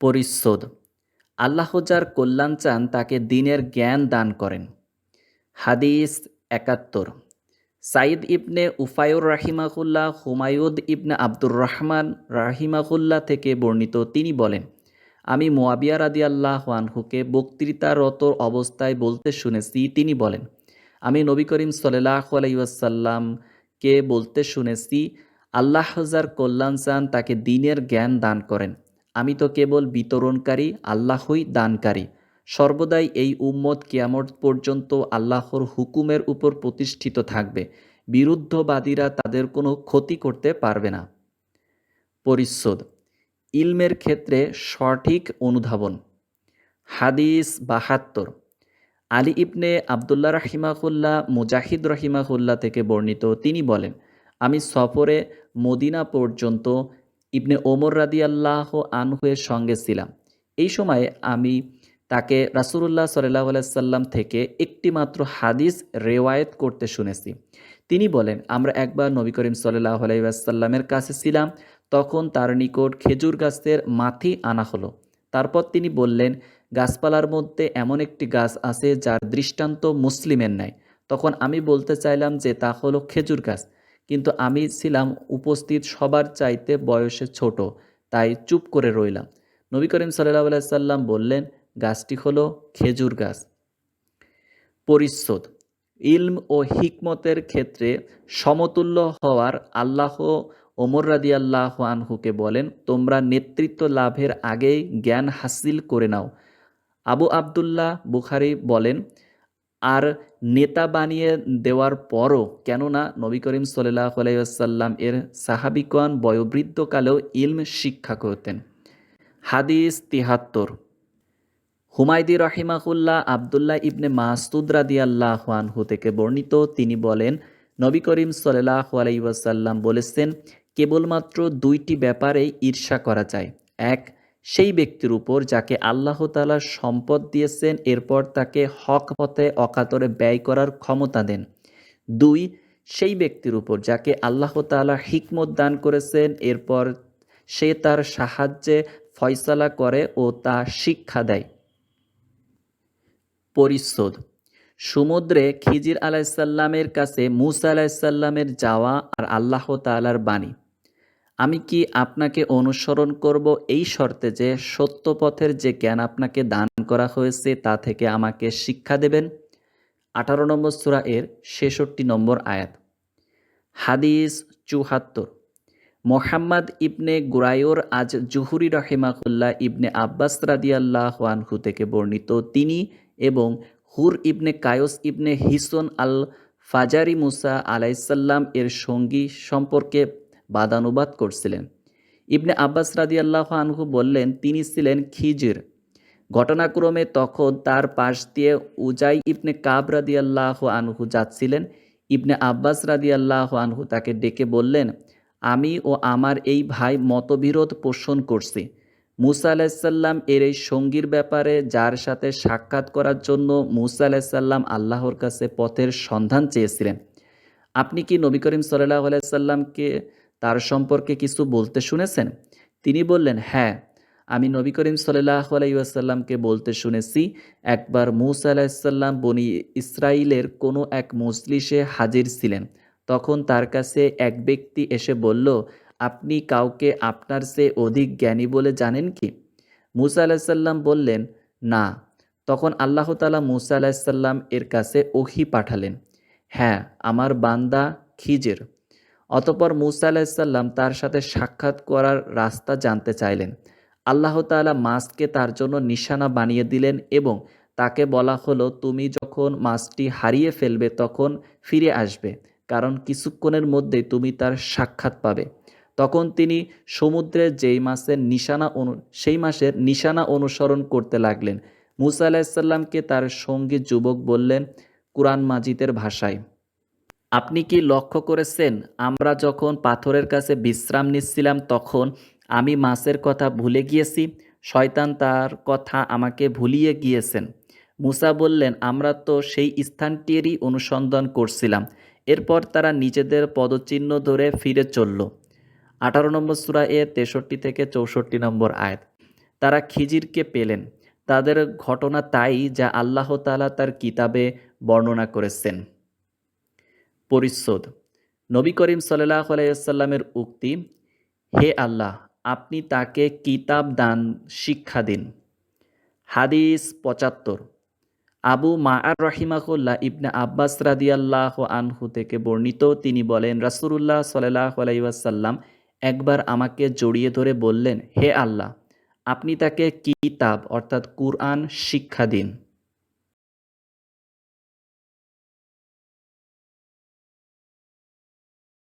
পরিশোধ আল্লাহ যার কল্যাণ চান, তাকে দিনের জ্ঞান দান করেন। হাদিস একাত্তর। সাইদ ইবনে উফায়ুর রাহিমাহুল্লাহ হুমায়ুদ ইবনে আব্দুর রহমান রাহিমাহুল্লাহ থেকে বর্ণিত, তিনি বলেন, আমি মোয়াবিয়া রাদি আল্লাহ আনহুকে বক্তৃতারত অবস্থায় বলতে শুনেছি। তিনি বলেন, আমি নবী করিম সাল্লাহ আলাইসাল্লামকে বলতে শুনেছি, আল্লাহ যার কল্যাণ চান, তাকে দিনের জ্ঞান দান করেন। আমি তো কেবল বিতরণকারী, আল্লাহই দানকারী। সর্বদাই এই উম্মত কিয়ামত পর্যন্ত আল্লাহর হুকুমের উপর প্রতিষ্ঠিত থাকবে। বিরুদ্ধবাদীরা তাদের কোনো ক্ষতি করতে পারবে না। পরিচ্ছদ। ইলমের ক্ষেত্রে সঠিক অনুধাবন। হাদিস বাহাত্তর। আলী ইবনে আবদুল্লাহ রাহিমাহুল্লাহ, মুজাহিদ রহিমাহুল্লাহ থেকে বর্ণিত। তিনি বলেন, আমি সফরে মদিনা পর্যন্ত ইবনে ওমর রাদি আল্লাহ আনহুয়ের সঙ্গে ছিলাম। এই সময়ে আমি তাকে রাসুল্লাহ সাল্লাহ সাল্লাম থেকে একটি মাত্র হাদিস রেওয়ায়েত করতে শুনেছি। তিনি বলেন, আমরা একবার নবী করিম সাল্লাহ আলাইসাল্লামের কাছে ছিলাম, তখন তার নিকট খেজুর গাছের মাথি আনা হলো। তারপর তিনি বললেন, গাছপালার মধ্যে এমন একটি গাছ আছে যার দৃষ্টান্ত মুসলিমের নাই। তখন আমি বলতে চাইলাম যে তা হলো খেজুর গাছ। কিন্তু আমি ছিলাম উপস্থিত সবার চাইতে বয়সে ছোট, তাই চুপ করে রইলাম। নবী করিম সাল্লাহ সাল্লাম বললেন, গাছটি হলো খেজুর গাছ। পরিচ্ছদ। ইলম ও হিকমতের ক্ষেত্রে সমতুল্য হওয়ার আল্লাহ ওমর রাদি আল্লাহ আনহুকে বলেন, তোমরা নেতৃত্ব লাভের আগেই জ্ঞান হাসিল করে নাও। আবু আবদুল্লাহ বুখারি বলেন আর নেতা বানিয়ে দেওয়ার পরও, কেননা নবী করিম সাল্লাহ আলাইসাল্লাম এর সাহাবিকান বয়োবৃদ্ধকালেও ইলম শিক্ষা করতেন। হাদিস তিহাত্তর। হুমায়দি রহিমাহুল্লাহ আবদুল্লাহ ইবনে মাসুদ রাদি আল্লাহ আনহু থেকে বর্ণিত, তিনি বলেন, নবী করিম সাল্লাহ আলাইসাল্লাম বলেছেন, কেবলমাত্র দুইটি ব্যাপারে ঈর্ষা করা যায়। এক সেই ব্যক্তির উপর যাকে আল্লাহ তালা সম্পদ দিয়েছেন, এরপর তাকে হক পথে অকাতরে ব্যয় করার ক্ষমতা দেন। দুই, সেই ব্যক্তির উপর যাকে আল্লাহ তালা হিকমত দান করেছেন, এরপর সে তার সাহায্যে ফয়সালা করে ও তা শিক্ষা দেয়। পরিশোধ সমুদ্রে খিজির আলাইসাল্লামের কাছে মুসা আলাইসাল্লামের যাওয়া আর আল্লাহ তালার বাণী। আমি কি আপনাকে অনুসরণ করব এই শর্তে যে সত্য পথের যে জ্ঞান আপনাকে দান করা হয়েছে তা থেকে আমাকে শিক্ষা দেবেন? আঠারো নম্বর সুরা এর ছেষট্টি নম্বর আয়াত। হাদিস চুহাত্তর মোহাম্মদ ইবনে গুরায়র আজ জুহুরি রহেমাকুল্লাহ ইবনে আব্বাস রাদিয়াল্লাহ আনহু থেকে বর্ণিত তিনি এবং হুর ইবনে কায়স ইবনে হিসন আল ফাজারি মুসা আলাইসাল্লাম এর সঙ্গী সম্পর্কে বাদানুবাদ করছিলেন। ইবনে আব্বাস রাদি আল্লাহ আনহু বললেন, তিনি ছিলেন খিজির। ঘটনাক্রমে তখন তার পাশ দিয়ে উজাই ইবনে কাব রাদি আল্লাহ আনহু যাচ্ছিলেন। ইবনে আব্বাস রাদি আল্লাহ আনহু তাকে ডেকে বললেন, আমি ও আমার এই ভাই মতবিরোধ পোষণ করছি। মুসা আলাহিসাল্লাম এর এই সঙ্গীর ব্যাপারে যার সাথে সাক্ষাৎ করার জন্য মুসা আলাহিসাল্লাম আল্লাহর কাছে পথের সন্ধান চেয়েছিলেন। আপনি কি নবী করিম সাল্লাহ আলাইসাল্লামকে তার সম্পর্কে কিছু বলতে শুনেছেন? তিনি বললেন হ্যাঁ আমি নবী করিম সাল্লাহ আলাইসাল্লামকে বলতে শুনেছি, একবার মুসা আলাহিসাল্লাম বনি ইসরায়েলের কোনো এক মজলিসে হাজির ছিলেন। তখন তার কাছে এক ব্যক্তি এসে বলল, আপনি কাউকে আপনার সে অধিক জ্ঞানী বলে জানেন কি? মুসা আলাহিসাল্লাম বললেন, না। তখন আল্লাহ তালা মুসা আলাহিসাল্লাম এর কাছে ওহি পাঠালেন হ্যাঁ আমার বান্দা খিজের। অতপর মুসা আলাহিসাল্লাম তার সাথে সাক্ষাৎ করার রাস্তা জানতে চাইলেন। আল্লাহ তালা মাছকে তার জন্য নিশানা বানিয়ে দিলেন এবং তাকে বলা হলো, তুমি যখন মাছটি হারিয়ে ফেলবে তখন ফিরে আসবে, কারণ কিছুক্ষণের মধ্যেই তুমি তার সাক্ষাৎ পাবে। তখন তিনি সমুদ্রের যেই মাসের নিশানা অনু, সেই মাসের নিশানা অনুসরণ করতে লাগলেন। মুসা আলাহিসাল্লামকে তার সঙ্গী যুবক বললেন, কুরআন মাজিদের ভাষায় আপনি কি লক্ষ্য করেছেন? আমরা যখন পাথরের কাছে বিশ্রাম নিচ্ছিলাম তখন আমি মাছের কথা ভুলে গিয়েছি, শয়তান তার কথা আমাকে ভুলিয়ে গিয়েছেন। মুসা বললেন, আমরা তো সেই স্থানটিরই অনুসন্ধান করছিলাম। এরপর তারা নিজেদের পদচিহ্ন ধরে ফিরে চলল। আঠারো নম্বর সুরা এ তেষট্টি থেকে চৌষট্টি নম্বর আয়াত। তারা খিজিরকে পেলেন। তাদের ঘটনা তাই যা আল্লাহ তাআলা তার কিতাবে বর্ণনা করেছেন। পরিচ্ছদ। নবী করিম সাল্লাহ আলাইসাল্লামের উক্তি, হে আল্লাহ, আপনি তাকে কিতাব দান, শিক্ষা দিন। হাদিস পঁচাত্তর। আবু মা মাআর রহিমাকুল্লাহ ইবনে আব্বাস রাদিয়াল্লাহ আনহু থেকে বর্ণিত, তিনি বলেন, রাসূলুল্লাহ সাল্লাহ আলাইসাল্লাম একবার আমাকে জড়িয়ে ধরে বললেন, হে আল্লাহ, আপনি তাকে কিতাব অর্থাৎ কুরআন শিক্ষা দিন।